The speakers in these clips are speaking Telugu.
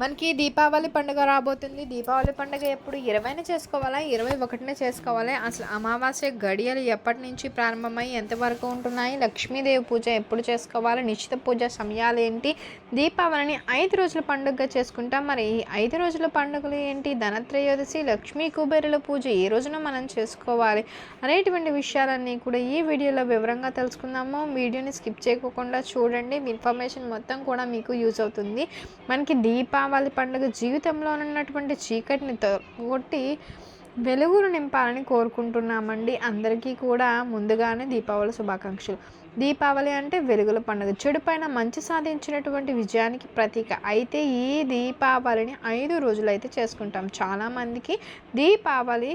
మనకి దీపావళి పండుగ రాబోతుంది. దీపావళి పండుగ ఎప్పుడు ఇరవైన చేసుకోవాలా ఇరవై ఒకటిన చేసుకోవాలి? అసలు అమావాస్య గడియలు ఎప్పటి నుంచి ప్రారంభమై ఎంతవరకు ఉంటున్నాయి? లక్ష్మీదేవి పూజ ఎప్పుడు చేసుకోవాలి? నిశ్చిత పూజ సమయాలు ఏంటి? దీపావళిని ఐదు రోజుల పండుగగా చేసుకుంటాం. మరి ఈ ఐదు రోజుల పండుగలు ఏంటి? ధనత్రయోదశి లక్ష్మీ కుబేరుల పూజ ఏ రోజున మనం చేసుకోవాలి? అనేటువంటి విషయాలన్నీ కూడా ఈ వీడియోలో వివరంగా తెలుసుకుందాము. వీడియోని స్కిప్ చేయకుండా చూడండి. ఇన్ఫర్మేషన్ మొత్తం కూడా మీకు యూజ్ అవుతుంది. మనకి దీపా దీపావళి పండుగ జీవితంలో ఉన్నటువంటి చీకటిని కొట్టి వెలుగులు నింపాలని కోరుకుంటున్నామండి. అందరికీ కూడా ముందుగానే దీపావళి శుభాకాంక్షలు. దీపావళి అంటే వెలుగుల పండుగ. చెడు పైన మంచి సాధించినటువంటి విజయానికి ప్రతీక. అయితే ఈ దీపావళిని ఐదు రోజులు అయితే చేసుకుంటాం. చాలామందికి దీపావళి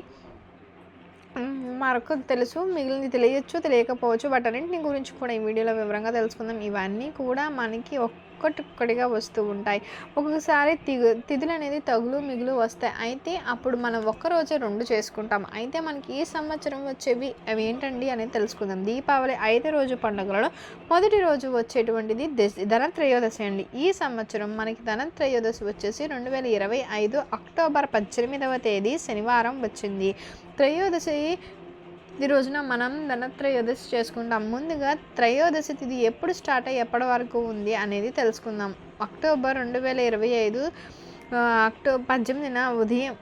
మరొక తెలుసు మిగిలింది తెలియచ్చు తెలియకపోవచ్చు. వాటన్నింటిని గురించి కూడా ఈ వీడియోలో వివరంగా తెలుసుకుందాం. ఇవన్నీ కూడా మనకి ఒక్కొక్కటిగా వస్తూ ఉంటాయి. ఒక్కొక్కసారి తిగు తిథులు అనేది తగులు మిగులు వస్తాయి. అయితే అప్పుడు మనం ఒక్కరోజే రెండు చేసుకుంటాం. అయితే మనకి ఈ సంవత్సరం వచ్చేవి అవి ఏంటండి అనేది తెలుసుకుందాం. దీపావళి ఐదు రోజు పండుగలలో మొదటి రోజు వచ్చేటువంటిది ధనత్రయోదశి అండి. ఈ సంవత్సరం మనకి ధనత్రయోదశి వచ్చేసి రెండు వేల ఇరవై ఐదు అక్టోబర్ పద్దెనిమిదవ తేదీ శనివారం వచ్చింది. త్రయోదశి ఈ రోజున మనం ధనత్రయోదశి చేసుకుంటాం. ముందుగా త్రయోదశి తిథి ఎప్పుడు స్టార్ట్ అయ్యి ఎప్పటి వరకు ఉంది అనేది తెలుసుకుందాం. అక్టోబర్ రెండు వేల ఇరవై ఐదు అక్టోబర్ పద్దెనిమిదిన ఉదయం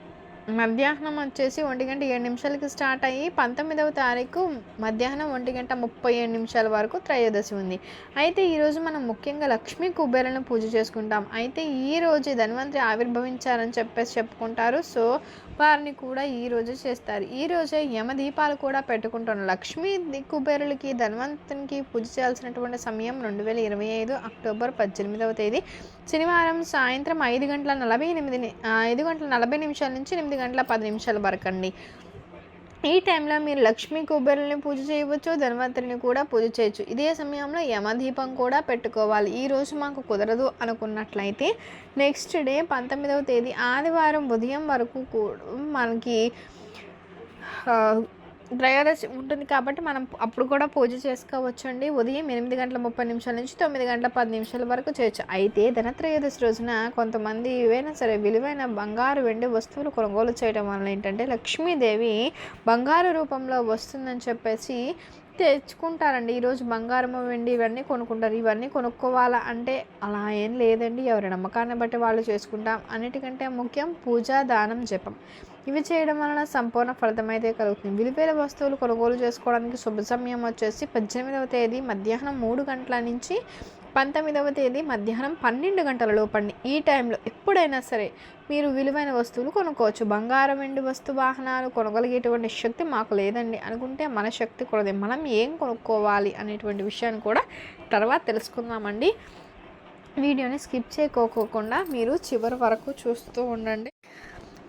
మధ్యాహ్నం వచ్చేసి ఒంటి గంట ఏడు నిమిషాలకి స్టార్ట్ అయ్యి పంతొమ్మిదవ తారీఖు మధ్యాహ్నం ఒంటి గంట ముప్పై ఏడు నిమిషాల వరకు త్రయోదశి ఉంది. అయితే ఈరోజు మనం ముఖ్యంగా లక్ష్మీ కుబేరలను పూజ చేసుకుంటాం. అయితే ఈ రోజు ధన్వంతరి ఆవిర్భవించారని చెప్పేసి చెప్పుకుంటారు. సో వారిని కూడా ఈ రోజు చేస్తారు. ఈ రోజే యమ దీపాలు కూడా పెట్టుకుంటాను. లక్ష్మీ కుబేరులకి ధన్వంతునికి పూజ చేయాల్సినటువంటి సమయం రెండు వేల ఇరవై ఐదు అక్టోబర్ పద్దెనిమిదవ తేదీ. శనివారం సాయంత్రం ఐదు గంటల నలభై ఎనిమిది ఐదు గంటల నలభై నిమిషాల నుంచి ఎనిమిది గంటల పది నిమిషాల వరకు అండి ఈ టైంలో మీరు లక్ష్మీ కుబేరుని పూజ చేయవచ్చు ధన్వంతరిని కూడా పూజ చేయొచ్చు. ఇదే సమయంలో యమదీపం కూడా పెట్టుకోవాలి. ఈ రోజు మాకు కుదరదు అనుకున్నట్లయితే నెక్స్ట్ డే పంతొమ్మిదవ తేదీ ఆదివారం ఉదయం వరకు కూడా మనకి త్రయోదశి ఉంటుంది కాబట్టి మనం అప్పుడు కూడా పూజ చేసుకోవచ్చు అండి ఉదయం ఎనిమిది గంటల ముప్పై నిమిషాల నుంచి తొమ్మిది గంటల పది నిమిషాల వరకు చేయొచ్చు. అయితే ధనత్రయోదశి రోజున కొంతమంది ఏవైనా సరే విలువైన బంగారు వెండి వస్తువులు కొనుగోలు చేయడం వల్ల ఏంటంటే లక్ష్మీదేవి బంగారు రూపంలో వస్తుందని చెప్పేసి తెచ్చుకుంటారండి. ఈరోజు బంగారం వెండి ఇవన్నీ కొనుక్కుంటారు. ఇవన్నీ కొనుక్కోవాలా అంటే అలా ఏం లేదండి. ఎవరి నమ్మకాన్ని బట్టి వాళ్ళు చేసుకుంటాం. అన్నిటికంటే ముఖ్యం పూజ దానం జపం. ఇవి చేయడం వలన సంపూర్ణ ఫలితం అయితే కలుగుతుంది. విలువైన వస్తువులు కొనుగోలు చేసుకోవడానికి శుభ సమయం వచ్చేసి పద్దెనిమిదవ తేదీ మధ్యాహ్నం మూడు గంటల నుంచి పంతొమ్మిదవ తేదీ మధ్యాహ్నం పన్నెండు గంటల లోపండి. ఈ టైంలో ఎప్పుడైనా సరే మీరు విలువైన వస్తువులు కొనుక్కోవచ్చు. బంగారం వెండి వస్తు వాహనాలు కొనగలిగేటువంటి శక్తి మాకు లేదండి. అనుకుంటే మన శక్తి కూడా మనం ఏం కొనుక్కోవాలి అనేటువంటి విషయాన్ని కూడా తర్వాత తెలుసుకుందామండి. వీడియోని స్కిప్ చేయకోకుండా మీరు చివరి వరకు చూస్తూ ఉండండి.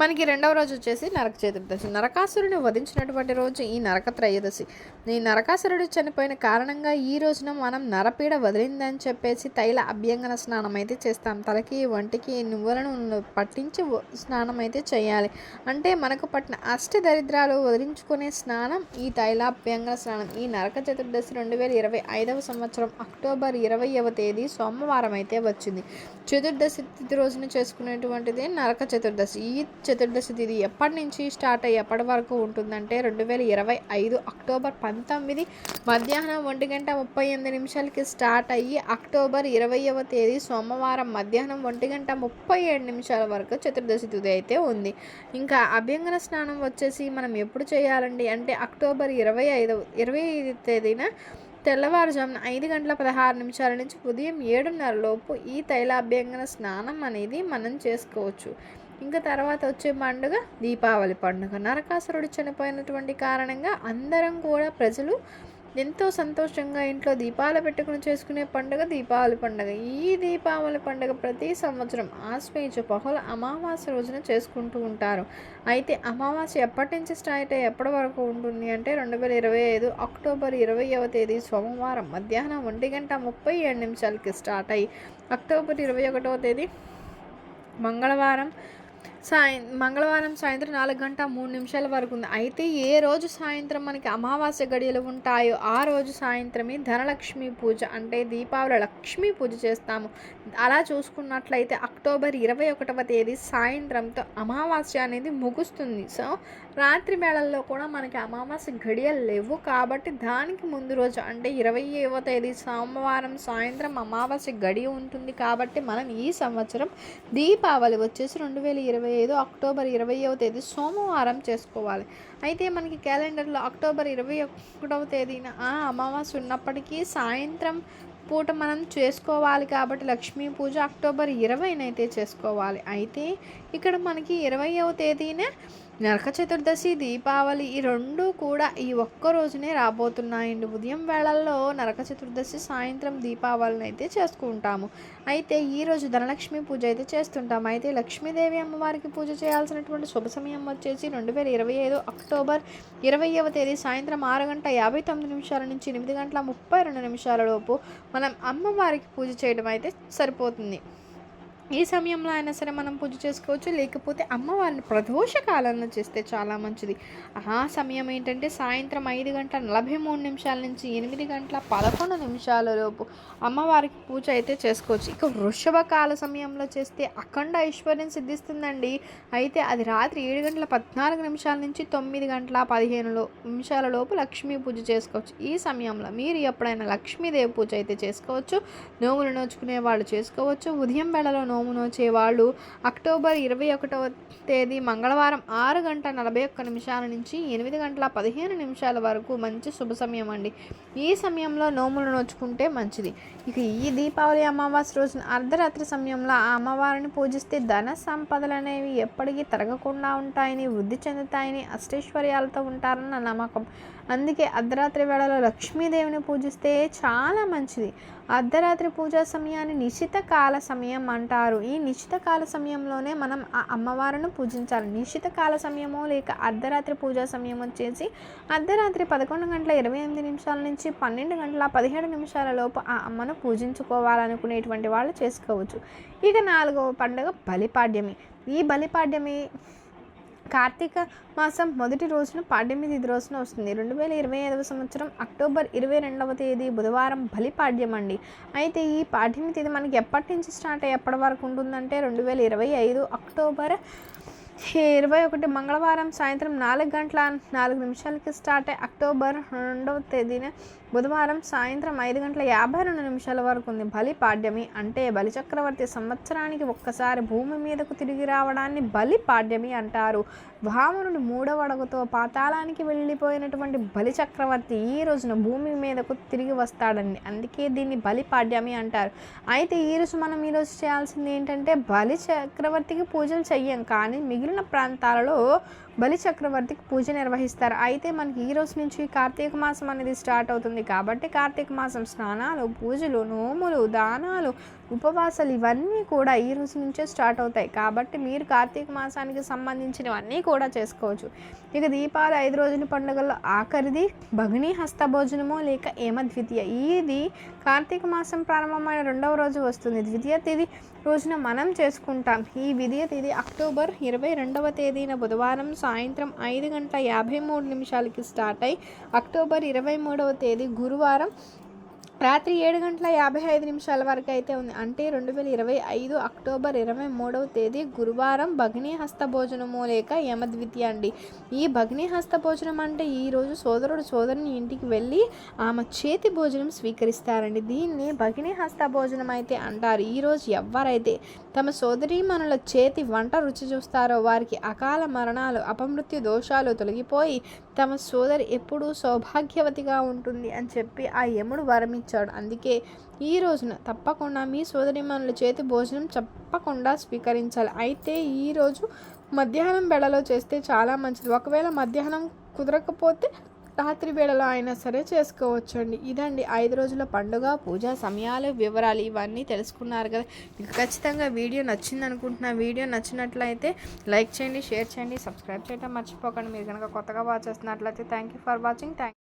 మనకి రెండవ రోజు వచ్చేసి నరక చతుర్దశి. నరకాసురుని వధించినటువంటి రోజు ఈ నరక త్రయోదశి. ఈ నరకాసురుడు చనిపోయిన కారణంగా ఈ రోజున మనం నరపీడ వదిలిందని చెప్పేసి తైల అభ్యంగన స్నానం అయితే చేస్తాం. తలకి వంటికి నువ్వులను పట్టించి స్నానం అయితే చేయాలి. అంటే మనకు పట్టిన అష్ట దరిద్రాలు వదిలించుకునే స్నానం ఈ తైలాభ్యంగన స్నానం. ఈ నరక చతుర్దశి రెండు వేల ఇరవై ఐదవ సంవత్సరం అక్టోబర్ ఇరవైవ తేదీ సోమవారం అయితే వచ్చింది. చతుర్దశి తిథి రోజున చేసుకునేటువంటిది నరక చతుర్దశి. ఈ చతుర్దశి తిథి ఎప్పటి నుంచి స్టార్ట్ అయ్యి ఎప్పటి వరకు ఉంటుందంటే రెండు వేల ఇరవై ఐదు అక్టోబర్ పంతొమ్మిది మధ్యాహ్నం ఒంటి గంట ముప్పై ఎనిమిది నిమిషాలకి స్టార్ట్ అయ్యి అక్టోబర్ ఇరవైవ తేదీ సోమవారం మధ్యాహ్నం ఒంటి గంట ముప్పై ఏడు నిమిషాల వరకు చతుర్దశి తిథి అయితే ఉంది. ఇంకా అభ్యంగన స్నానం వచ్చేసి మనం ఎప్పుడు చేయాలండి అంటే అక్టోబర్ ఇరవై ఐదవ ఇరవై ఐదు తేదీన తెల్లవారుజామున ఐదు గంటల పదహారు నిమిషాల నుంచి ఉదయం ఏడున్నర లోపు ఈ తైలాభ్యంగన స్నానం అనేది మనం చేసుకోవచ్చు. ఇంకా తర్వాత వచ్చే పండుగ దీపావళి పండుగ. నరకాసురుడు చనిపోయినటువంటి కారణంగా అందరం కూడా ప్రజలు ఎంతో సంతోషంగా ఇంట్లో దీపాలు పెట్టుకుని చేసుకునే పండుగ దీపావళి పండుగ. ఈ దీపావళి పండుగ ప్రతి సంవత్సరం ఆశ్వేజ బహుళ అమావాస్య రోజున చేసుకుంటూ ఉంటారు. అయితే అమావాస్య ఎప్పటి నుంచి స్టార్ట్ అయ్యి ఎప్పటి వరకు ఉంటుంది అంటే రెండు వేల ఇరవై ఐదు అక్టోబర్ ఇరవైవ తేదీ సోమవారం మధ్యాహ్నం ఒంటి గంట ముప్పై ఏడు నిమిషాలకి స్టార్ట్ అయ్యి అక్టోబర్ ఇరవై ఒకటవ తేదీ మంగళవారం సాయం మంగళవారం సాయంత్రం నాలుగు గంట మూడు నిమిషాల వరకు ఉంది. అయితే ఏ రోజు సాయంత్రం మనకి అమావాస్య గడియలు ఉంటాయో ఆ రోజు సాయంత్రమే ధనలక్ష్మి పూజ అంటే దీపావళి లక్ష్మీ పూజ చేస్తాము. అలా చూసుకున్నట్లయితే అక్టోబర్ ఇరవై ఒకటవ తేదీ సాయంత్రంతో అమావాస్య అనేది ముగుస్తుంది. సో రాత్రి వేళల్లో కూడా మనకి అమావాస్య గడియలు లేవు కాబట్టి దానికి ముందు రోజు అంటే ఇరవైవ తేదీ సోమవారం సాయంత్రం అమావాస్య గడియ ఉంటుంది కాబట్టి మనం ఈ సంవత్సరం దీపావళి వచ్చేసి రెండు వేల ఇరవై ఐదు అక్టోబర్ ఇరవైవ తేదీ సోమవారం చేసుకోవాలి. అయితే మనకి క్యాలెండర్లో అక్టోబర్ ఇరవై ఒకటవ తేదీన ఆ అమావాస్య ఉన్నప్పటికీ సాయంత్రం పూట మనం చేసుకోవాలి కాబట్టి లక్ష్మీ పూజ అక్టోబర్ ఇరవైనైతే చేసుకోవాలి. అయితే ఇక్కడ మనకి ఇరవైవ తేదీనే నరక చతుర్దశి దీపావళి ఈ రెండు కూడా ఈ ఒక్క రోజునే రాబోతున్నాయండి. ఉదయం వేళల్లో నరక చతుర్దశి సాయంత్రం దీపావళిని అయితే చేసుకుంటాము. అయితే ఈరోజు ధనలక్ష్మి పూజ అయితే చేస్తుంటాము. అయితే లక్ష్మీదేవి అమ్మవారికి పూజ చేయాల్సినటువంటి శుభ సమయం వచ్చేసి రెండు వేల ఇరవై ఐదు అక్టోబర్ ఇరవైవ తేదీ సాయంత్రం ఆరు గంట యాభై తొమ్మిది నిమిషాల నుంచి ఎనిమిది గంటల ముప్పై రెండు నిమిషాల లోపు మనం అమ్మవారికి పూజ చేయడం అయితే సరిపోతుంది. ఈ సమయంలో అయినా సరే మనం పూజ చేసుకోవచ్చు. లేకపోతే అమ్మవారిని ప్రదోష కాలంలో చేస్తే చాలా మంచిది. ఆ సమయం ఏంటంటే సాయంత్రం ఐదు గంటల నలభై మూడు నిమిషాల నుంచి ఎనిమిది గంటల పదకొండు నిమిషాల లోపు అమ్మవారికి పూజ అయితే చేసుకోవచ్చు. ఇక వృషభ కాల సమయంలో చేస్తే అఖండ ఐశ్వర్యం సిద్ధిస్తుందండి. అయితే అది రాత్రి ఏడు గంటల పద్నాలుగు నిమిషాల నుంచి తొమ్మిది గంటల పదిహేను లో నిమిషాల లోపు లక్ష్మీ పూజ చేసుకోవచ్చు. ఈ సమయంలో మీరు ఎప్పుడైనా లక్ష్మీదేవి పూజ అయితే చేసుకోవచ్చు. నోములు నోచుకునే వాళ్ళు చేసుకోవచ్చు. ఉదయం వేళలో నోము నోచే వాళ్ళు అక్టోబర్ ఇరవై ఒకటవ తేదీ మంగళవారం ఆరు గంట నలభై ఒక్క నిమిషాల నుంచి ఎనిమిది గంటల పదిహేను నిమిషాల వరకు మంచి శుభ సమయం అండి. ఈ సమయంలో నోములు నోచుకుంటే మంచిది. ఇక ఈ దీపావళి అమావాస్య రోజున అర్ధరాత్రి సమయంలో ఆ అమ్మవారిని పూజిస్తే ధన సంపదలు అనేవి ఎప్పటికీ తరగకుండా ఉంటాయని వృద్ధి చెందుతాయని అష్టైశ్వర్యాలతో ఉంటారన్న నమ్మకం. అందుకే అర్ధరాత్రి వేళలో లక్ష్మీదేవిని పూజిస్తే చాలా మంచిది. అర్ధరాత్రి పూజా సమయాన్ని నిశిత కాల సమయం అంటారు. ఈ నిశ్చిత కాల సమయంలోనే మనం ఆ అమ్మవారిని పూజించాలి. నిశ్చిత కాల సమయము లేక అర్ధరాత్రి పూజా సమయం వచ్చేసి అర్ధరాత్రి పదకొండు గంటల ఇరవై ఎనిమిది నిమిషాల నుంచి పన్నెండు గంటల పదిహేడు నిమిషాల లోపు ఆ అమ్మను పూజించుకోవాలనుకునేటువంటి వాళ్ళు చేసుకోవచ్చు. ఇక నాలుగవ పండుగ బలిపాడ్యమి. ఈ బలిపాడ్యమి కార్తీక మాసం మొదటి రోజున పాడ్యమి రోజున వస్తుంది. రెండు వేల ఇరవై ఐదవ సంవత్సరం అక్టోబర్ ఇరవై రెండవ తేదీ బుధవారం బలిపాడ్యం అండి. అయితే ఈ పాడ్యమి తేదీ మనకి ఎప్పటి నుంచి స్టార్ట్ అయ్యి ఎప్పటి వరకు ఉంటుందంటే రెండు వేల ఇరవై ఐదు అక్టోబర్ ఇరవై ఒకటి మంగళవారం సాయంత్రం నాలుగు గంటల నాలుగు నిమిషాలకి స్టార్ట్ అయ్యి అక్టోబర్ రెండవ తేదీన బుధవారం సాయంత్రం ఐదు గంటల యాభై రెండు నిమిషాల వరకు ఉంది బలి పాడ్యమి. అంటే బలిచక్రవర్తి సంవత్సరానికి ఒక్కసారి భూమి మీదకు తిరిగి రావడాన్ని బలి పాడ్యమి అంటారు. వామనుడు మూడవ అడుగుతో పాతాళానికి వెళ్ళిపోయినటువంటి బలి చక్రవర్తి ఈ రోజున భూమి మీదకు తిరిగి వస్తాడండి. అందుకే దీన్ని బలి పాడ్యమి అంటారు. అయితే ఈ రోజు మనం ఈరోజు చేయాల్సింది ఏంటంటే బలి చక్రవర్తికి పూజలు చెయ్యం. కానీ మిగిలిన ప్రాంతాలలో బలి చక్రవర్తికి పూజ నిర్వహిస్తారు. అయితే మనకి ఈ రోజు నుంచి కార్తీక మాసం అనేది స్టార్ట్ అవుతుంది కాబట్టి కార్తీక మాసం స్నానాలు పూజలు నోములు దానాలు ఉపవాసాలు ఇవన్నీ కూడా ఈ రోజు నుంచే స్టార్ట్ అవుతాయి. కాబట్టి మీరు కార్తీక మాసానికి సంబంధించినవన్నీ కూడా చేసుకోవచ్చు. ఇక దీపావళి ఐదు రోజుల పండుగల్లో ఆఖరిది భగిని హస్త భోజనము లేక ఏమద్వితీయ? ఇది కార్తీక మాసం ప్రారంభమైన రెండవ రోజు వస్తుంది. ద్వితీయ తేదీ రోజున మనం చేసుకుంటాం. ఈ విద్య తేదీ అక్టోబర్ ఇరవై రెండవ తేదీన బుధవారం సాయంత్రం ఐదు గంటల యాభై మూడు నిమిషాలకి స్టార్ట్ అయి అక్టోబర్ ఇరవై మూడవ తేదీ గురువారం రాత్రి ఏడు గంటల యాభై ఐదు నిమిషాల వరకు అయితే ఉంది. అంటే రెండు వేల ఇరవై ఐదు అక్టోబర్ ఇరవై మూడవ తేదీ గురువారం భగినీ హస్త భోజనము లేక యమద్వితీయ అండి. ఈ భగినీ హస్త భోజనం అంటే ఈరోజు సోదరుడు సోదరుని ఇంటికి వెళ్ళి ఆమె చేతి భోజనం స్వీకరిస్తారండి. దీన్ని భగినీ హస్త భోజనం అయితే అంటారు. ఈరోజు ఎవరైతే తమ సోదరీమణుల చేతి వంట రుచి చూస్తారో వారికి అకాల మరణాలు అపమృత్యు దోషాలు తొలగిపోయి తమ సోదరి ఎప్పుడూ సౌభాగ్యవతిగా ఉంటుంది అని చెప్పి ఆ యముడు ఇచ్చాడు. అందుకే ఈ రోజున తప్పకుండా మీ సోదరిమణుల చేతి భోజనం తప్పకుండా స్వీకరించాలి. అయితే ఈరోజు మధ్యాహ్నం వేళలో చేస్తే చాలా మంచిది. ఒకవేళ మధ్యాహ్నం కుదరకపోతే రాత్రి వేళలో అయినా సరే చేసుకోవచ్చండి. ఇదండి ఐదు రోజుల పండుగ పూజ సమయాలు వివరాలు ఇవన్నీ తెలుసుకున్నారు కదా. మీకు ఖచ్చితంగా వీడియో నచ్చింది అనుకుంటున్నా. వీడియో నచ్చినట్లయితే లైక్ చేయండి షేర్ చేయండి సబ్స్క్రైబ్ చేయడం మర్చిపోకండి. మీరు కనుక కొత్తగా వాచ్ చేస్తున్నట్లయితే thank you for watching thank